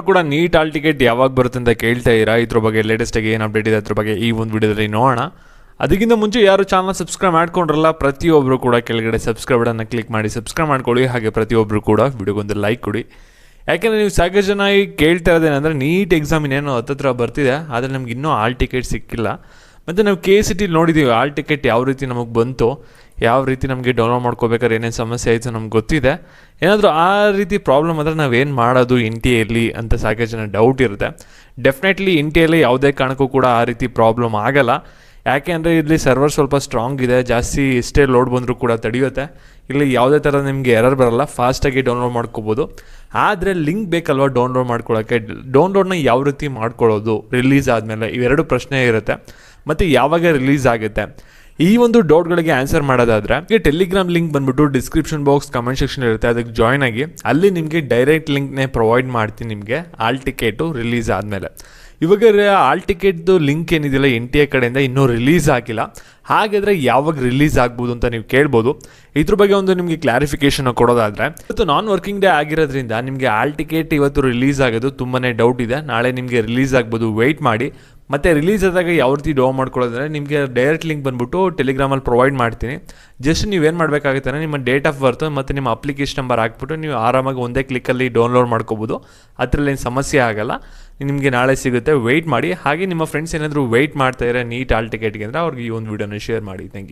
ಕೂಡ neat hall ticket ಯಾವಾಗ ಬರುತ್ತೆ ಅಂತ ಕೇಳ್ತಾ ಇರಾ. ಇದ್ರ ಬಗ್ಗೆ ಲೇಟೆಸ್ಟ್ ಆಗಿ ಏನು ಅಪ್ಡೇಟ್ ಇದೆ, ಅದ್ರ ಬಗ್ಗೆ ಈ ಒಂದು ವಿಡಿಯೋದಲ್ಲಿ ನೋಡೋಣ. ಅದಕ್ಕಿಂತ ಮುಂಚೆ ಯಾರು ಚಾನಲ್ ಸಬ್ಸ್ಕ್ರೈಬ್ ಮಾಡ್ಕೊಂಡ್ರಲ್ಲ ಪ್ರತಿಯೊಬ್ಬರು ಕೂಡ ಕೆಳಗಡೆ ಸಬ್ಸ್ಕ್ರೈಬ್ ಬಟನ್ನ ಕ್ಲಿಕ್ ಮಾಡಿ ಸಬ್ಸ್ಕ್ರೈಬ್ ಮಾಡ್ಕೊಳ್ಳಿ. ಹಾಗೆ ಪ್ರತಿಯೊಬ್ಬರು ಕೂಡ ವಿಡಿಯೋಗೊಂದು ಲೈಕ್ ಕೊಡಿ. ಯಾಕೆಂದರೆ ನೀವು ಸಾಕಷ್ಟು ಜನ ಕೇಳ್ತಾ ಇರೋದೇನೆಂದರೆ ನೀಟ್ ಎಕ್ಸಾಮ್ ಇನ್ನೇನು ಹತ್ತತ್ರ ಬರ್ತಿದೆ, ಆದರೆ ನಮ್ಗೆ ಇನ್ನೂ ಆಲ್ ಟಿಕೆಟ್ ಸಿಕ್ಕಿಲ್ಲ. ಮತ್ತು ನಾವು ಕೆ ಸಿ ಟಿಲಿ ನೋಡಿದ್ದೀವಿ ಆಲ್ ಟಿಕೆಟ್ ಯಾವ ರೀತಿ ನಮಗೆ ಬಂತು, ಯಾವ ರೀತಿ ನಮಗೆ ಡೌನ್ಲೋಡ್ ಮಾಡ್ಕೋಬೇಕಾದ್ರೆ ಏನೇನು ಸಮಸ್ಯೆ ಆಯಿತು ನಮ್ಗೆ ಗೊತ್ತಿದೆ. ಏನಾದರೂ ಆ ರೀತಿ ಪ್ರಾಬ್ಲಮ್ ಆದರೆ ನಾವೇನು ಮಾಡೋದು ಎಲ್ಲಿ ಅಂತ ಸಾಕಷ್ಟು ಜನ ಡೌಟ್ ಇರುತ್ತೆ. ಡೆಫಿನೆಟ್ಲಿ ಎಲ್ಲಿ ಯಾವುದೇ ಕಾರಣಕ್ಕೂ ಕೂಡ ಆ ರೀತಿ ಪ್ರಾಬ್ಲಮ್ ಆಗಲ್ಲ. ಯಾಕೆ ಅಂದರೆ ಇಲ್ಲಿ ಸರ್ವರ್ ಸ್ವಲ್ಪ ಸ್ಟ್ರಾಂಗ್ ಇದೆ, ಜಾಸ್ತಿ ಇಷ್ಟೇ ಲೋಡ್ ಬಂದರೂ ಕೂಡ ತಡೆಯುತ್ತೆ. ಇಲ್ಲಿ ಯಾವುದೇ ಥರ ನಿಮಗೆ ಎರರ್ ಬರಲ್ಲ ಫಾಸ್ಟಾಗಿ ಡೌನ್ಲೋಡ್ ಮಾಡ್ಕೋಬೋದು. ಆದರೆ ಲಿಂಕ್ ಬೇಕಲ್ವ ಡೌನ್ಲೋಡ್ ಮಾಡ್ಕೊಳ್ಳೋಕ್ಕೆ ಡೌನ್ಲೋಡ್ನ ಯಾವ ರೀತಿ ಮಾಡ್ಕೊಳ್ಳೋದು? ರಿಲೀಸ್ ಆದಮೇಲೆ ಇವೆರಡು ಪ್ರಶ್ನೆ ಇರುತ್ತೆ. ಮತ್ತು ಯಾವಾಗ ರಿಲೀಸ್ ಆಗುತ್ತೆ? ಈ ಒಂದು ಡೌಟ್ಗಳಿಗೆ ಆನ್ಸರ್ ಮಾಡೋದಾದ್ರೆ ಈಗ ಟೆಲಿಗ್ರಾಮ್ ಲಿಂಕ್ ಬಂದ್ಬಿಟ್ಟು ಡಿಸ್ಕ್ರಿಪ್ಷನ್ ಬಾಕ್ಸ್ ಕಮೆಂಟ್ ಸೆಕ್ಷನ್ ಇರುತ್ತೆ. ಅದಕ್ಕೆ ಜಾಯ್ನ್ ಆಗಿ, ಅಲ್ಲಿ ನಿಮಗೆ ಡೈರೆಕ್ಟ್ ಲಿಂಕ್ನೇ ಪ್ರೊವೈಡ್ ಮಾಡ್ತೀನಿ ನಿಮಗೆ ಆಲ್ ಟಿಕೆಟು ರಿಲೀಸ್ ಆದಮೇಲೆ. ಇವಾಗ ಆಲ್ ಟಿಕೆಟ್ದು ಲಿಂಕ್ ಏನಿದೆಯಲ್ಲ ಎನ್ ಟಿ ಎ ಕಡೆಯಿಂದ ಇನ್ನೂ ರಿಲೀಸ್ ಆಗಿಲ್ಲ. ಹಾಗಾದರೆ ಯಾವಾಗ ರಿಲೀಸ್ ಆಗ್ಬೋದು ಅಂತ ನೀವು ಕೇಳ್ಬೋದು. ಇದ್ರ ಬಗ್ಗೆ ಒಂದು ನಿಮಗೆ ಕ್ಲಾರಿಫಿಕೇಶನ್ ಕೊಡೋದಾದ್ರೆ, ಇವತ್ತು ನಾನ್ ವರ್ಕಿಂಗ್ ಡೇ ಆಗಿರೋದ್ರಿಂದ ನಿಮಗೆ ಆಲ್ ಟಿಕೆಟ್ ಇವತ್ತು ರಿಲೀಸ್ ಆಗೋದು ತುಂಬಾ ಡೌಟ್ ಇದೆ. ನಾಳೆ ನಿಮಗೆ ರಿಲೀಸ್ ಆಗ್ಬೋದು ವೆಯ್ಟ್ ಮಾಡಿ. ಮತ್ತು ರಿಲೀಸ್ ಆದಾಗ ಯಾವ ರೀತಿ ಡೌನ್ ಮಾಡ್ಕೊಳ್ಳೋದಂದ್ರೆ ನಿಮಗೆ ಡೈರೆಕ್ಟ್ ಲಿಂಕ್ ಬಂದ್ಬಿಟ್ಟು ಟೆಲಿಗ್ರಾಮಲ್ಲಿ ಪ್ರೊವೈಡ್ ಮಾಡ್ತೀನಿ. ಜಸ್ಟ್ ನೀವೇನು ಮಾಡಬೇಕಾಗುತ್ತೆ ಅಂದರೆ ನಿಮ್ಮ ಡೇಟ್ ಆಫ್ ಬರ್ತ್ ಮತ್ತು ನಿಮ್ಮ ಅಪ್ಲಿಕೇಶನ್ ನಂಬರ್ ಹಾಕ್ಬಿಟ್ಟು ನೀವು ಆರಾಮಾಗಿ ಒಂದೇ ಕ್ಲಿಕ್ಕಲ್ಲಿ ಡೌನ್ಲೋಡ್ ಮಾಡ್ಕೋಬೋದು. ಅದರಲ್ಲಿ ಏನು ಸಮಸ್ಯೆ ಆಗಲ್ಲ. ನಿಮಗೆ ನಾಳೆ ಸಿಗುತ್ತೆ. ವೆಯ್ಟ್ ಮಾಡಿ. ಹಾಗೆ ನಿಮ್ಮ ಫ್ರೆಂಡ್ಸ್ ಏನಾದರೂ ವೆಯ್ಟ್ ಮಾಡ್ತಾ ಇರೋ ನೀಟ್ ಆಲ್ ಟಿಕೆಟ್ಗೆ ಅಂದರೆ ಅವ್ರಿಗೆ ಈ ಒಂದು ವಿಡಿಯೋನ ಶೇರ್ ಮಾಡಿ. Thank you